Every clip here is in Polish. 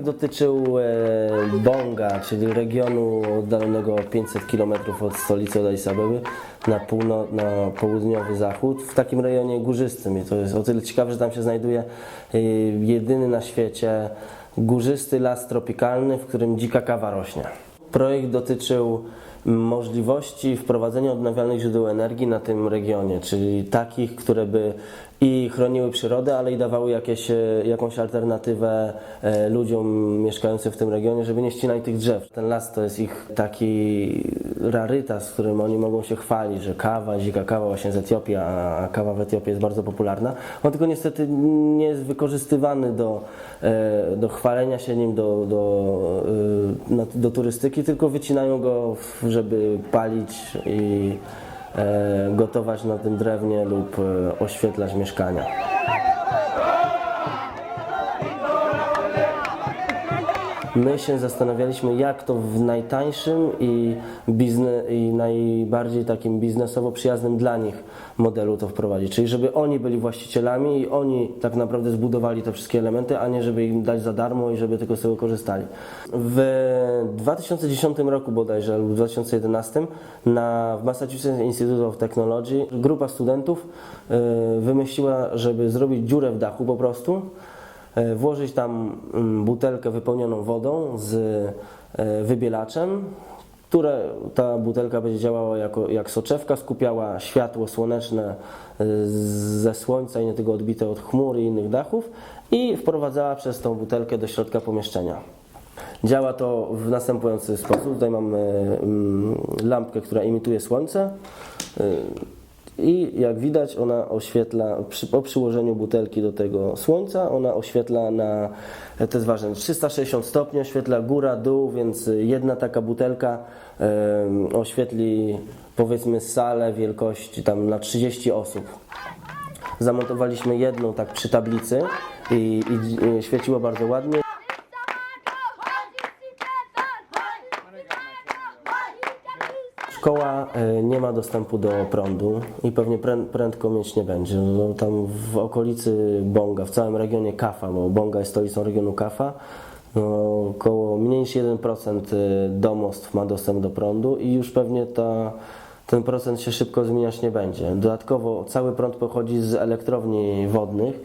Projekt dotyczył e, Bonga, czyli regionu oddalonego 500 km od stolicy Addis Abeby na, półno, na południowy zachód, w takim rejonie górzystym. I to jest o tyle ciekawe, że tam się znajduje e, jedyny na świecie górzysty las tropikalny, w którym dzika kawa rośnie. Projekt dotyczył możliwości wprowadzenia odnawialnych źródeł energii na tym regionie, czyli takich, które by i chroniły przyrodę, ale i dawały jakieś, e, jakąś alternatywę e, ludziom mieszkającym w tym regionie, żeby nie ścinali tych drzew. Ten las to jest ich taki rarytas, którym oni mogą się chwalić, że kawa, dzika kawa właśnie z Etiopii, a kawa w Etiopii jest bardzo popularna. On tylko niestety nie jest wykorzystywany do, e, do chwalenia się nim, do, do, e, do turystyki, tylko wycinają go, żeby palić i e, gotować na tym drewnie lub oświetlać mieszkania. My się zastanawialiśmy, jak to w najtańszym i, bizne, i najbardziej takim biznesowo przyjaznym dla nich modelu to wprowadzić. Czyli żeby oni byli właścicielami i oni tak naprawdę zbudowali te wszystkie elementy, a nie żeby im dać za darmo i żeby tylko z tego korzystali. W 2010 roku bodajże lub 2011 na, w Massachusetts Institute of Technology grupa studentów y, wymyśliła, żeby zrobić dziurę w dachu po prostu włożyć tam mm, butelkę wypełnioną wodą z e, wybielaczem, które ta butelka będzie działała jako, jak soczewka, skupiała światło słoneczne e, ze słońca i nie tylko odbite od chmur i innych dachów i wprowadzała przez tą butelkę do środka pomieszczenia. Działa to w następujący sposób. Tutaj mamy mm, lampkę, która imituje słońce. Y, I jak widać, ona oświetla, przy, po przyłożeniu butelki do tego słońca, ona oświetla na, to jest ważne, 360 stopni, oświetla góra, dół, więc jedna taka butelka em, oświetli powiedzmy salę wielkości tam na 30 osób. Zamontowaliśmy jedną tak przy tablicy i, i, i świeciło bardzo ładnie. Szkoła e, nie ma dostępu do prądu i pewnie prę- prędko mieć nie będzie. No, tam w okolicy Bonga, w całym regionie Kafa, bo Bonga jest stolicą regionu Kafa, no, około mniej niż 1% domostw ma dostęp do prądu i już pewnie ta, ten procent się szybko zmieniać nie będzie. Dodatkowo cały prąd pochodzi z elektrowni wodnych.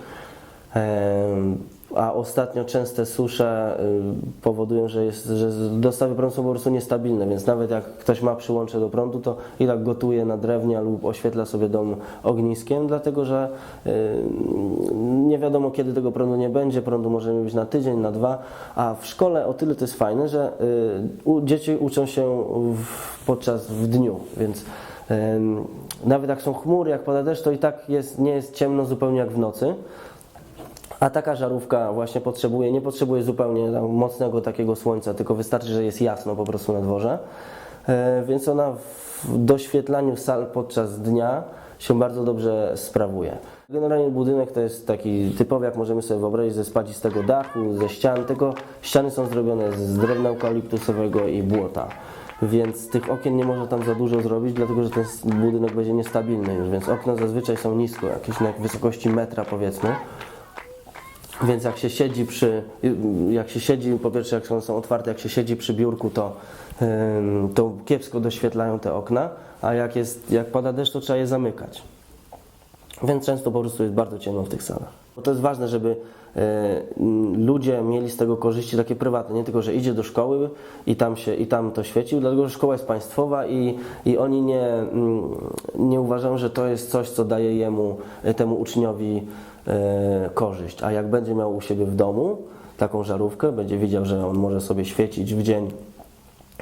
A ostatnio częste susze y, powodują, że, jest, że dostawy prądu są po prostu niestabilne, więc nawet jak ktoś ma przyłącze do prądu, to i tak gotuje na drewnie lub oświetla sobie dom ogniskiem, dlatego że y, nie wiadomo kiedy tego prądu nie będzie, prądu może nie być na tydzień, na dwa, a w szkole o tyle to jest fajne, że y, dzieci uczą się podczas w dniu, więc nawet jak są chmury, jak pada deszcz, to i tak jest, nie jest ciemno zupełnie jak w nocy. A taka żarówka właśnie potrzebuje, nie potrzebuje zupełnie mocnego takiego słońca, tylko wystarczy, że jest jasno po prostu na dworze. E, więc ona w doświetlaniu sal podczas dnia się bardzo dobrze sprawuje. Generalnie budynek to jest taki typowy, jak możemy sobie wyobrazić, ze spadzistego dachu, ze ścian, tylko ściany są zrobione z drewna eukaliptusowego i błota. Więc tych okien nie można tam za dużo zrobić, dlatego że ten budynek będzie niestabilny już, więc okna zazwyczaj są nisko, jakieś na wysokości metra powiedzmy. Więc jak się siedzi przy, jak się siedzi, po pierwsze jak są otwarte, jak się siedzi przy biurku, to, to kiepsko doświetlają te okna, a jak, jest, jak pada deszcz, to trzeba je zamykać. Więc często po prostu jest bardzo ciemno w tych salach. Bo to jest ważne, żeby ludzie mieli z tego korzyści takie prywatne, nie tylko, że idzie do szkoły i tam, się, i tam to świeci, dlatego że szkoła jest państwowa i, i oni nie, mm, nie uważają, że to jest coś, co daje jemu, temu uczniowi korzyść. A jak będzie miał u siebie w domu taką żarówkę, będzie wiedział, że on może sobie świecić w dzień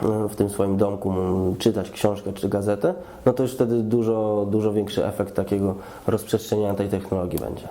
e, w tym swoim domku czytać książkę czy gazetę, no to już wtedy dużo, dużo większy efekt takiego rozprzestrzeniania tej technologii będzie.